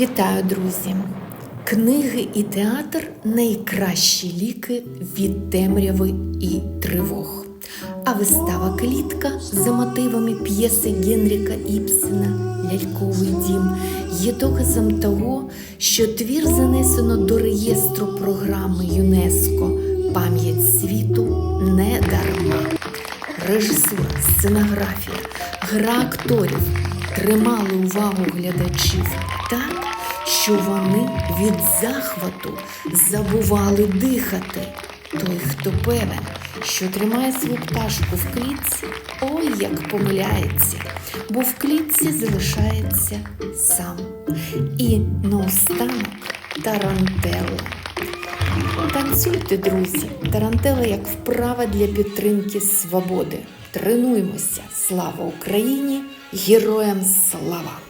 Вітаю, друзі! Книги і театр найкращі ліки від темряви і тривог. А вистава Клітка за мотивами п'єси Генріка Іпсена Ляльковий дім є доказом того, що твір занесено до реєстру програми ЮНЕСКО Пам'ять світу не дарма. Режисура, сценографія, гра акторів тримали увагу глядачів так, що вони від захвату забували дихати. Той, хто певен, що тримає свою пташку в клітці, ой як помиляється, бо в клітці залишається сам. І наостанок тарантелла. Танцюйте, друзі, тарантела як вправа для підтримки свободи. Тренуємося. Слава Україні! Героям слава!